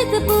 ရှင်ဝိတပူ